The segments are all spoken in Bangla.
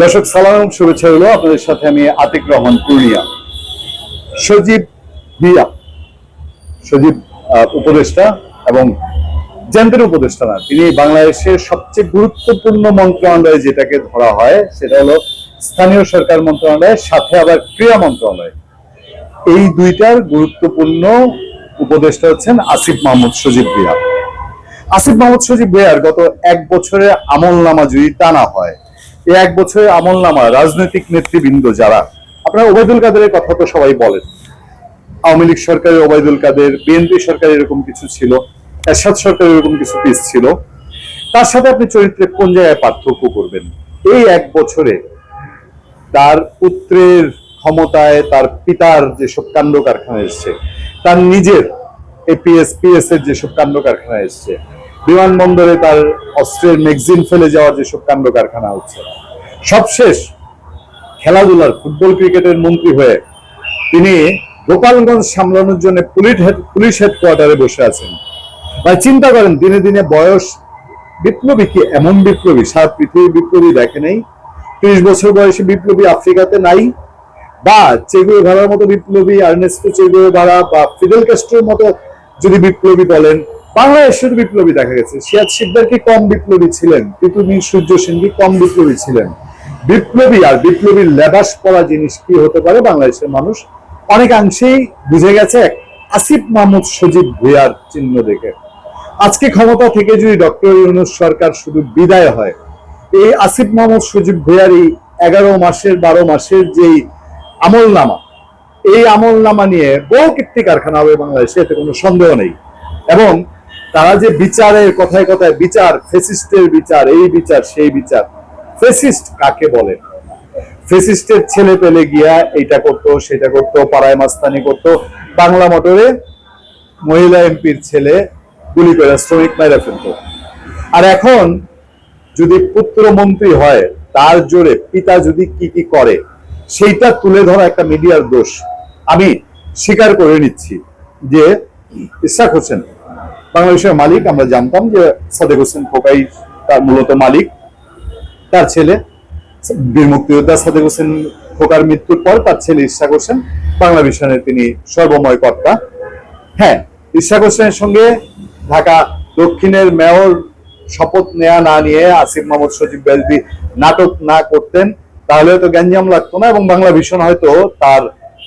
দর্শক, সালাম, শুভেচ্ছা হলো আপনাদের সাথে আমি আতিক রহমান পূর্ণিয়া। সজীব ভিয়া, সজীব উপদেষ্টা এবং জেন্দ্রের উপদেষ্টা না, তিনি বাংলাদেশের সবচেয়ে গুরুত্বপূর্ণ মন্ত্রণালয় যেটাকে ধরা হয়, সেটা হলো স্থানীয় সরকার মন্ত্রণালয়ের সাথে আবার ক্রীড়া মন্ত্রণালয়। এই দুইটার গুরুত্বপূর্ণ উপদেষ্টা হচ্ছেন আসিফ মাহমুদ সজীব ভিয়া। আসিফ মাহমুদ সজীব ভুইয়ার গত এক বছরের আমল নামা যদি টানা হয় এই এক বছরের আমল নামা রাজনৈতিক নেতৃবৃন্দ যারা, আপনারা ওবায়দুল কাদেরের কথা তো সবাই বলেন। আওয়ামী লীগ সরকারের ওবায়দুল কাদের, বিএনপি সরকার এরকম কিছু ছিল, এরশাদ সরকার এরকম কিছু পিস ছিল। তার সাথে আপনি চরিত্রে কোন জায়গায় পার্থক্য করবেন? এই এক বছরে তার পুত্রের ক্ষমতায় তার পিতার যেসব কাণ্ড কারখানা এসছে, তার নিজের এপিএস পিএস এর যেসব কাণ্ড কারখানা এসছে বিমানবন্দরে তার অস্ত্রের ম্যাগজিন ফেলে যাওয়ার যেসব কাণ্ড কারখানা হচ্ছে, সবশেষ খেলাধুলার ফুটবল ক্রিকেটের মন্ত্রী হয়ে তিনি গোপালগঞ্জ সামলানোর জন্য পুলিশ হেড, পুলিশ হেডকোয়ার্টারে বসে আছেন। ভাই, চিন্তা করেন, দিনে দিনে বয়স বিপ্লবী কি এমন বিপ্লবী? সারা পৃথিবী বিপ্লবী দেখে নেই। ত্রিশ বছর বয়সে বিপ্লবী আফ্রিকাতে নাই। বা চেগুয়ে ভাড়ার মতো বিপ্লবী, আর্নেস্টো চেগুয়ে ভাড়া বা ফিদেল ক্যাস্ট্রোর মতো যদি বিপ্লবী বলেন বাংলাদেশের বিপ্লবী দেখা গেছে। সিয়াদ শিকদার কি কম বিপ্লবী ছিলেন? পৃথিবী সূর্য সেন কি কম বিপ্লবী ছিলেন। বিপ্লবী আর বিপ্লবীর লেবাস পরা জিনিস কি হতে পারে? বাংলাদেশের মানুষ অনেকাংশেই বুঝে গেছে আসিফ মাহমুদ সজীব ভুইয়ার চিহ্ন দেখে। আজকে ক্ষমতা থেকে যদি ডক্টর ইউনুস সরকার শুধু বিদায় হয়, এই আসিফ মাহমুদ সজীব ভুইয়ার এই এগারো মাসের, বারো মাসের যেই আমল নামা এই আমল নামা নিয়ে বহু কীর্তি কারখানা হবে বাংলাদেশে, এতে কোনো সন্দেহ নেই। এবং তারা যে বিচারের কথায় কথায় বিচার, ফেসিস্টের বিচার, এই বিচার, সেই বিচার, ফেসিস্ট কাকে বলে? ফেসিস্টের ছেলে পেলে গিয়া এইটা করতো, সেটা করতো, পাড়ায় মাস্তানি করতো, বাংলা মোটরে মহিলা এমপির ছেলে গুলি করে, শ্রমিক মেরে ফেলতো। আর এখন যদি পুত্র মন্ত্রী হয়, তার জোরে পিতা যদি কি কি করে, সেইটা তুলে ধরা একটা মিডিয়ার দোষ। আমি স্বীকার করে নিচ্ছি যে ইশাক হোসেন বাংলাদেশের মালিক, আমরা জানতাম যে সাদেক হোসেন খোকাই তার মূলত মালিক। তার ছেলে, বীর মুক্তিযোদ্ধা সাদেক হোসেন খোকার মৃত্যুর পর তার ছেলে ইশাক হোসেন, বাংলা মিশনের তিনি সর্বময় কর্তা। হ্যাঁ ইশাক হোসেনের সঙ্গে ঢাকা দক্ষিণের মেয়র শপথ নেয়া না নিয়ে আসিফ মোহাম্মদ সজীব বেলবি নাটক না করতেন, তাহলে হয়তো গ্যাঞ্জাম লাগতো না এবং বাংলা ভীষণ হয়তো তার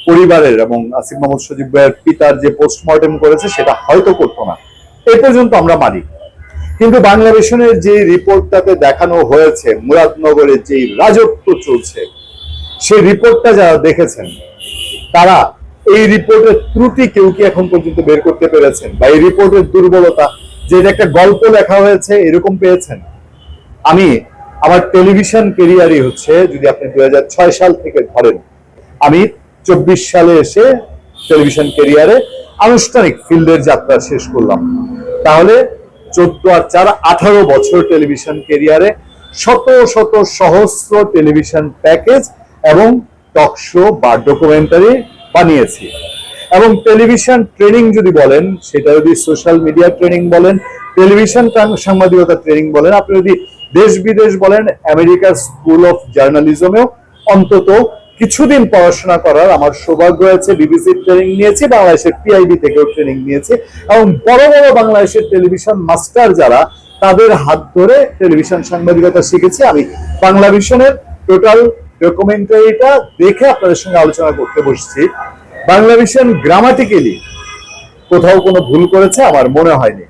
পরিবারের এবং আসিফ মোহাম্মদ সজীব ভাইয়ের পিতার যে পোস্টমর্টেম করেছে, সেটা হয়তো করতো না। এ পর্যন্ত আমরা মানি কিন্তু বাংলা ভীষণের যে রিপোর্টটাতে দেখানো হয়েছে মুরাদনগরের যে রাজত্ব চলছে, সেই রিপোর্টটা যারা দেখেছেন, তারা এই রিপোর্টের ত্রুটি কেউ কি এখন পর্যন্ত বের করতে পেরেছেন? বা এই রিপোর্টের দুর্বলতা, যে একটা গল্প লেখা হয়েছে, এরকম পেয়েছেন? আমি আমার টেলিভিশন কেরিয়ারই হচ্ছে, যদি আপনি দু হাজার ছয় সাল থেকে ধরেন, আমি চব্বিশ সালে এসে টেলিভিশন কেরিয়ারে আনুষ্ঠানিক ফিল্ডের যাত্রা শেষ করলাম। তাহলে চোদ্দ আর চার, আঠারো বছর টেলিভিশন কেরিয়ারে শত শত সহস্র টেলিভিশন প্যাকেজ এবং টক শো বা ডকুমেন্টারি বানিয়েছি। এবং টেলিভিশন ট্রেনিং যদি বলেন, সেটা যদি সোশ্যাল মিডিয়া ট্রেনিং বলেন, টেলিভিশন সাংবাদিকতা ট্রেনিং বলেন, আপনি যদি দেশ বিদেশ বলেন, আমেরিকার স্কুল অফ জার্নালিজমেও অন্তত কিছুদিন পড়াশোনা করার আমার সৌভাগ্য হয়েছে বিবিসি ট্রেনিং নিয়েছি, বাংলাদেশের পিআইবি থেকেও ট্রেনিং নিয়েছি এবং বড় বড় বাংলাদেশের টেলিভিশন মাস্টার যারা, তাদের হাত ধরে টেলিভিশন সাংবাদিকতা শিখেছি। আমি বাংলা ভিশনের টোটাল ডকুমেন্টারিটা দেখে আপনাদের সঙ্গে আলোচনা করতে বসছি। বাংলা ভিশন গ্রামাটিক্যালি কোথাও কোনো ভুল করেছে আমার মনে হয়নি।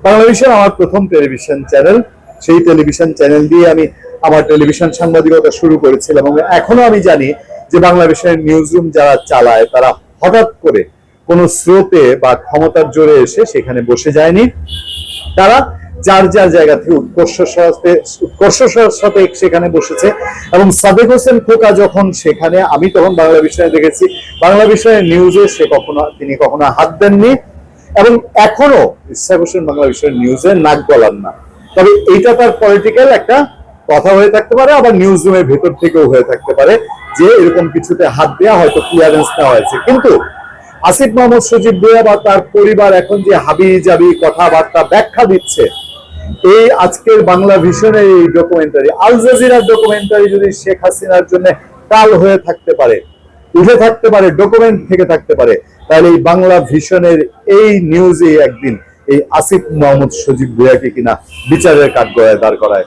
বাংলা ভিশন আমার প্রথম টেলিভিশন চ্যানেল সেই টেলিভিশন চ্যানেল দিয়ে আমি আমার টেলিভিশন সাংবাদিকতা শুরু করেছিলাম এবং এখনও আমি জানি যে বাংলা ভিশনের নিউজ রুম যারা চালায়, তারা হঠাৎ করে কোনো স্রোতে বা ক্ষমতার জোরে এসে সেখানে বসে যায়নি। তারা যার যার জায়গা থেকে উৎকর্ষ উৎকর্ষ সাথে সেখানে বসেছে এবং সাদেক হোসেন খোকা যখন সেখানে, আমি তখন বাংলা বিষয়ে দেখেছি, বাংলা বিষয়ের নিউজে সে কখনো, তিনি কখনো হাত দেননি এবং এখনও ইসা হোসেন বাংলা বিষয়ের নিউজে নাক গলান না। তবে এইটা তার পলিটিক্যাল একটা কথা হয়ে থাকতে পারে, আবার নিউজ রুমের ভেতর থেকেও হয়ে থাকতে পারে। যে এরকম কিছুতে হাত দেওয়া হয়তো ক্লিয়ারেন্স নেওয়া হয়েছে। কিন্তু আসিফ মোহাম্মদ সজীব ভুইয়া বা তার পরিবার এখন যে হাবি জাবি কথাবার্তা ব্যাখ্যা দিচ্ছে, এই আজকের বাংলা ভিশনের এই ডকুমেন্টারি আল জাজিরার ডকুমেন্টারি যদি শেখ হাসিনার জন্য কাল হয়ে থাকতে পারে, উঠে থাকতে পারে ডকুমেন্ট থেকে থাকতে পারে, তাহলে এই বাংলা ভিশনের এই নিউজে একদিন এই আসিফ মোহাম্মদ সজীব ভুয়াকে কিনা বিচারের কাঠ গড়ায় দাঁড় করায়।